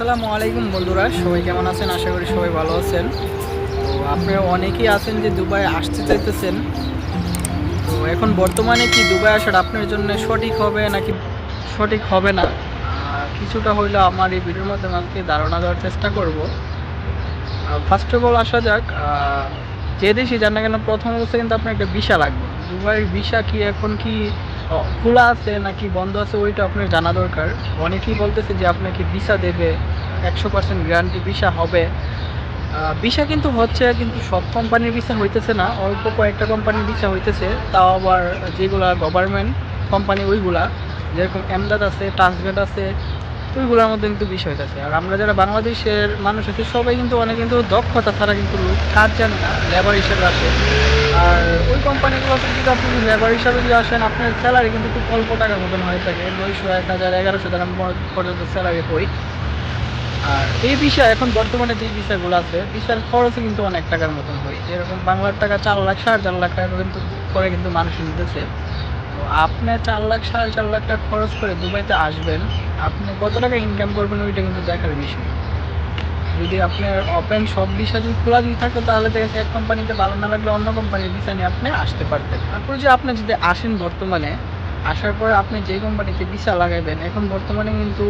আসসালামু আলাইকুম বন্ধুরা, সবাই কেমন আছেন? আশা করি সবাই ভালো আছেন। তো আপনারা অনেকেই আছেন যে দুবাই আসতে চাইতেছেন। তো এখন বর্তমানে কি দুবাই আসার আপনার জন্য সঠিক হবে নাকি সঠিক হবে না? কিছুটা হইলেও আমার এই ভিডিওর মাধ্যমে আজকে ধারণা দেওয়ার চেষ্টা করব। ফার্স্ট অফ অল আসা যাক যে দেশই যান না কেন প্রথম অবস্থা কিন্তু আপনার একটা ভিসা লাগবে। দুবাইয়ের ভিসা কি, এখন কি খোলা আছে নাকি বন্ধ আছে ওইটা আপনার জানা দরকার। অনেকেই বলতেছে যে আপনাকে ভিসা দেবে, একশো পার্সেন্ট গ্যারান্টি ভিসা হবে। ভিসা কিন্তু হচ্ছে, কিন্তু সব কোম্পানির ভিসা হইতেছে না, অল্প কয়েকটা কোম্পানির ভিসা হইতেছে। তাও আবার যেগুলা গভর্নমেন্ট কোম্পানি ওইগুলা, যেরকম এমদাদ আছে ট্রান্সগেট আছে ওইগুলোর মধ্যে কিন্তু বিষয় হইতেছে আর আমরা যারা বাংলাদেশের মানুষ আছে, সবাই কিন্তু অনেক কিন্তু দক্ষতা ছাড়া কিন্তু কাজ জানে না লেবার হিসেবে আছে। আর ওই কোম্পানিগুলোতে যদি আপনি লেবার হিসাবে যদি আসেন, আপনার স্যালারি কিন্তু খুব অল্প টাকার মতন হয়ে থাকে। নয়শো, এক হাজার, এগারোশো টাকা পর্যন্ত স্যালারি হই আর এই বিষয় এখন বর্তমানে যে বিষয়গুলো আছে, বিষয়ের খরচও কিন্তু অনেক টাকার মতন হয়। যেরকম বাংলার টাকা চার লাখ, সাড়ে চার লাখ টাকা কিন্তু করে কিন্তু মানুষ নিতেছে। আপনি চার লাখ, সাড়ে চার লাখ টাকা খরচ করে দুবাইতে আসবেন, আপনি কত টাকা ইনকাম করবেন ওইটা কিন্তু দেখার বিষয়। যদি আপনার ওপেন সব বিষয় যদি খোলা যদি থাকতো তাহলে দেখা যাচ্ছে এক কোম্পানিতে ভালো না লাগলে অন্য কোম্পানির বিষয় নিয়ে আপনি আসতে পারতেন। তারপরে যে আপনি যদি আসেন বর্তমানে, আসার পরে আপনি যে কোম্পানিতে ভিসা লাগাইবেন, এখন বর্তমানে কিন্তু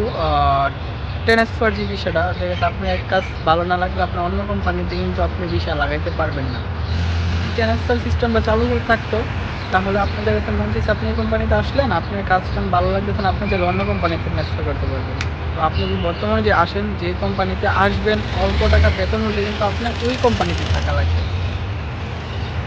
ট্রান্সফার যে বিষয়টা দেখা যাচ্ছে আপনি এক কাজ ভালো না লাগলে আপনার অন্য কোম্পানিতে কিন্তু আপনি ভিসা লাগাইতে পারবেন না। ট্রান্সফার সিস্টেমটা চালু করে থাকতো তাহলে আপনাদের একটা মন চাইছে আপনি এই কোম্পানিতে আসলেন, আপনার কাজটা ভালো লাগতেছে আপনি যে অন্য কোম্পানিতে ট্রান্সফার করতে পারবেন। তো আপনি যদি বর্তমানে যে আসেন, যে কোম্পানিতে আসবেন, অল্প টাকা বেতন হলে কিন্তু আপনার ওই কোম্পানিতে থাকা লাগবে।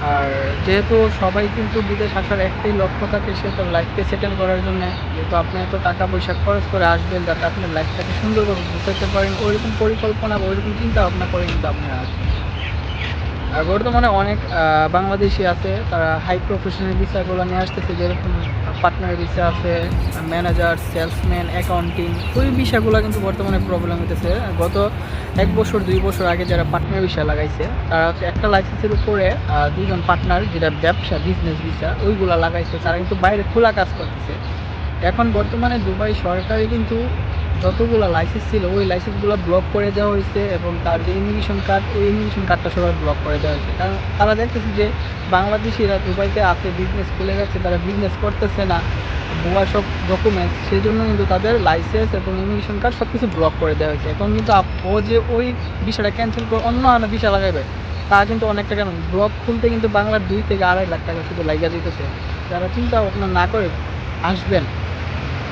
আর যেহেতু সবাই কিন্তু বিদেশ আসার একটাই লক্ষ্য থাকে সে তো লাইফকে সেটেল করার জন্য, যেহেতু আপনি এত টাকা পয়সা খরচ করে আসবেন, যাতে আপনার লাইফটাকে সুন্দরভাবে বুঝতে পারেন, ওইরকম পরিকল্পনা বা ওইরকম চিন্তা ভাবনা করে কিন্তু আপনারা আসবেন। বর্তমানে অনেক বাংলাদেশি আছে, তারা হাই প্রফেশনাল ভিসাগুলো নিয়ে আসতেছে, যেরকম পার্টনার ভিসা আছে ম্যানেজার সেলসম্যান অ্যাকাউন্টিং ওই ভিসাগুলো কিন্তু বর্তমানে প্রবলেম হতেছে গত এক বছর, দুই বছর আগে যারা পার্টনার ভিসা লাগাইছে, তারা হচ্ছে একটা লাইসেন্সের উপরে দুজন পার্টনার যেটা ব্যবসা বিজনেস ভিসা ওইগুলা লাগাইছে, তারা কিন্তু বাইরে খোলা কাজ করতেছে। এখন বর্তমানে দুবাই সরকারি কিন্তু যতগুলো লাইসেন্স ছিল, ওই লাইসেন্সগুলো ব্লক করে দেওয়া হয়েছে এবং তার যে ইমিগ্রেশন কার্ড ওই ইমিগ্রেশন কার্ডটা সবাই ব্লক করে দেওয়া হয়েছে। কারণ তারা দেখতেছে যে বাংলাদেশিরা দুবাইতে আছে বিজনেস খুলে গেছে, তারা বিজনেস করতেছে না। ভুয়া সব ডকুমেন্টস সেই জন্য কিন্তু তাদের লাইসেন্স এবং ইমিগ্রেশন কার্ড সব কিছু ব্লক করে দেওয়া হয়েছে। এখন কিন্তু ও যে ওই বিষয়টা ক্যান্সেল করে অন্য আনা বিষয় লাগাবে তা কিন্তু অনেক টাকা ব্লক খুলতে কিন্তু বাংলার দুই থেকে আড়াই লাখ টাকা শুধু লাগিয়ে দিতেছে যারা চিন্তা ভাবনা না করে আসবেন।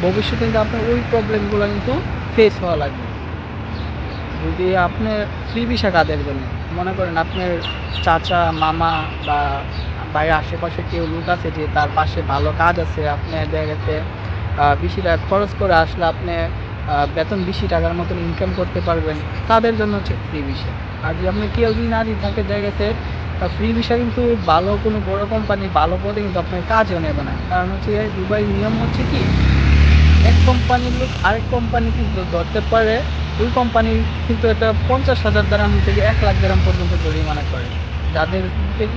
ভবিষ্যতে কিন্তু আপনার ওই প্রবলেমগুলো কিন্তু ফেস হওয়া লাগবে। যদি আপনি ফ্রি ভিসা কাদের জন্য? মনে করেন আপনার চাচা, মামা বা বাইরে আশেপাশে কেউ লোক আছে যে তার পাশে ভালো কাজ আছে, আপনি দেখা গেছে বেশি টাকা খরচ করে আসলে আপনি বেতন বেশি টাকার মতন ইনকাম করতে পারবেন, তাদের জন্য হচ্ছে ফ্রি ভিসা আর যদি আপনি কেউ যদি না দিয়ে থাকে গেছে ফ্রি ভিসা কিন্তু ভালো কোনো বড় কোম্পানি ভালো পদে কিন্তু আপনার কাজও নেবে না। কারণ হচ্ছে দুবাই নিয়ম হচ্ছে কি এক কোম্পানির লোক আরেক কোম্পানি কিন্তু ধরতে পারে। ওই কোম্পানির কিন্তু এটা পঞ্চাশ হাজার দ্রাম থেকে এক লাখ গ্রাম পর্যন্ত জরিমানা করে। যাদের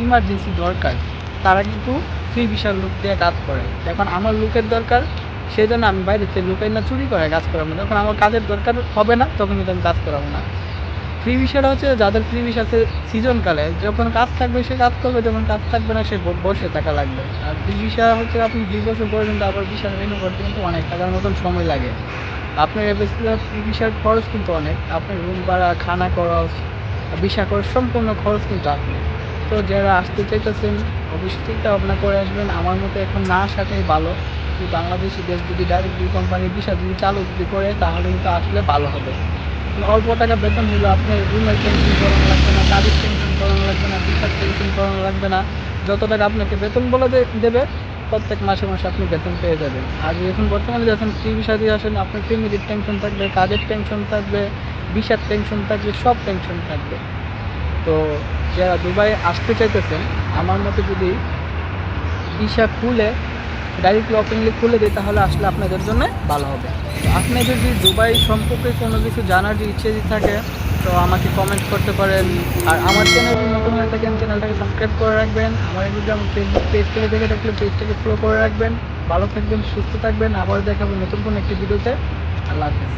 ইমার্জেন্সি দরকার, তারা কিন্তু ফ্রি বিশাল লোক দিয়ে কাজ করে। এখন আমার লোকের দরকার সেই জন্য আমি বাইরে থেকে লোকের না চুরি করে কাজ করাবো না। যখন আমার কাজের দরকার হবে না তখন কিন্তু আমি কাজ করাবো না। ফ্রি বিষয়টা হচ্ছে যাদের ফ্রি বিষ আছে সিজনকালে, যখন কাজ থাকবে সে কাজ করবে, যখন কাজ থাকবে না সে বসে থাকা লাগবে। আর ফ্রি বিষয় হচ্ছে আপনি দুই বছর পরে কিন্তু আবার বিশাল রিনিউ করতে কিন্তু অনেক টাকার মতন সময় লাগে। আপনার বেশিরভাগ ফ্রি বিষয়ের খরচ কিন্তু অনেক। আপনার রুম ভাড়া, খানা খরচ ভিসা খরচ, সম্পূর্ণ খরচ কিন্তু আপনি। তো যারা আসতে চাইতেছেন, অবশ্যই চিন্তা ভাবনা করে আসবেন। আমার মতে এখন না আসাটাই ভালো। বাংলাদেশি দেশ যদি ডাইরেক্ট দুই কোম্পানির ভিসা যদি চালু যদি করে, তাহলে কিন্তু আসলে ভালো হবে। অল্প টাকা বেতন হলো আপনার রুমের টেনশন করানো লাগবে না কাজের টেনশন করানো লাগবে না ভিসার টেনশন করানো লাগবে না, যত টাকা আপনাকে বেতন বলে দেবে, প্রত্যেক মাসে মাসে আপনি বেতন পেয়ে যাবেন। আর এখন বর্তমানে যখন ফ্রি ভিসা দিয়ে আসেন, আপনার ফ্যামিলির টেনশন থাকবে, কাজের টেনশন থাকবে ভিসার টেনশন থাকবে, সব টেনশন থাকবে। তো যারা দুবাই আসতে চাইতেছেন, আমার মতে যদি ভিসা খুলে ডাইরেক্টলি ওপেনলি খুলে দিই তাহলে আসলে আপনাদের জন্য ভালো হবে। আপনি যদি দুবাই সম্পর্কে কোনো কিছু জানার যে ইচ্ছে থাকে, তো আমাকে কমেন্ট করতে পারেন। আর আমার চ্যানেল নতুন হয়ে থাকেন চ্যানেলটাকে সাবস্ক্রাইব করে রাখবেন। আমার যদি আমার ফেসবুক পেজ থেকে দেখে থাকলে পেজটাকে ফলো করে রাখবেন। ভালো থাকবেন, সুস্থ থাকবেন। আবার দেখাবো নতুন কোনো একটি ভিডিওতে আল্লাহ হাফিজ।